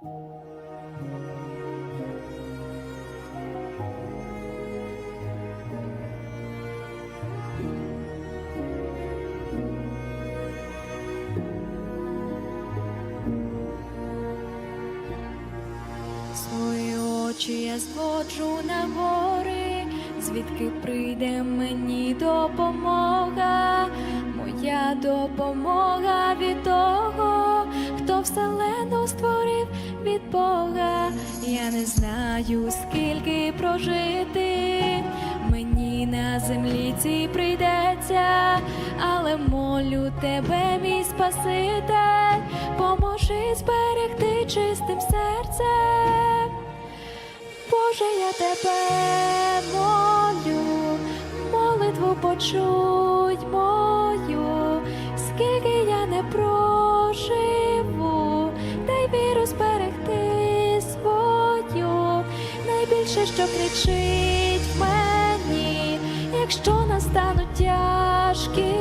Свої очі я зводжу на гори, звідки прийде мені допомога, моя допомога від того, хто вселену створив від Бога. Я не знаю, скільки прожити. Мені на землі цій прийдеться, але молю тебе, мій Спаситель, поможи зберегти чистим серцем. Боже, я тебе молю, молитву почуй найбільше, що кричить в мені, якщо настануть тяжкі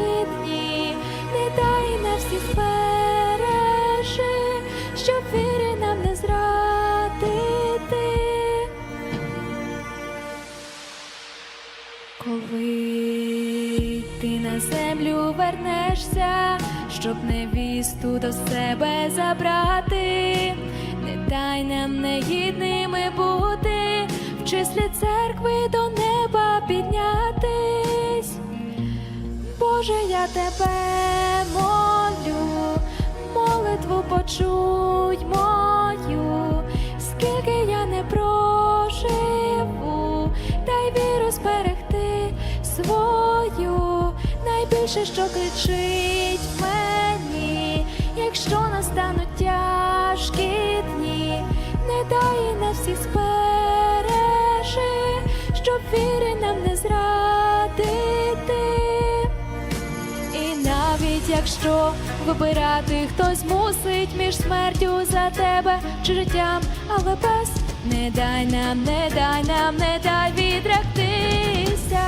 дні, не дай на всіх збережи, щоб віри нам не зрадити. Коли ти на землю вернешся, щоб невісту до себе забрати, не дай нам негідними бути, числі церкви до неба піднятись. Боже, я тебе молю, молитву почуй мою, скільки я не проживу, дай віру зберегти свою, найбільше, що кричить в мені, якщо настануть тяжкі дні, не дай на всіх щоб віри нам не зрадити. І навіть якщо вибирати хтось мусить між смертю за тебе чи життям, але без не дай нам, не дай нам, не дай відректися.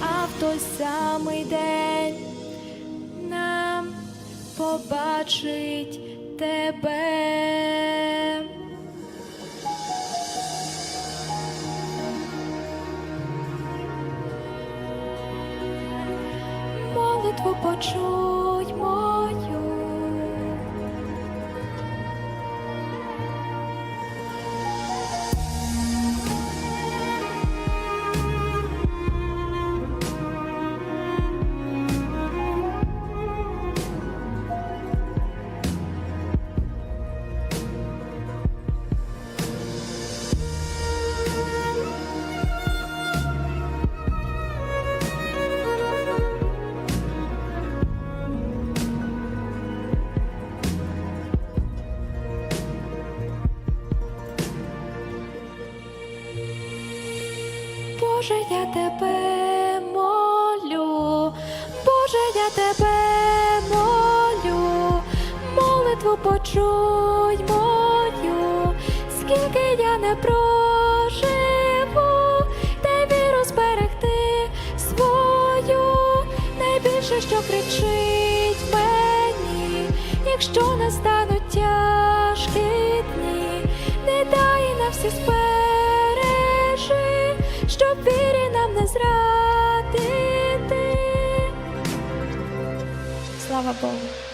А в той самий день нам побачить тебе. Молитву почуй Боже, я тебе молю, Боже, я тебе молю, молитву почуй мою, скільки я не проживу, дай віру зберегти свою, найбільше, що кричить мені, якщо настануть тяжкі estava bom.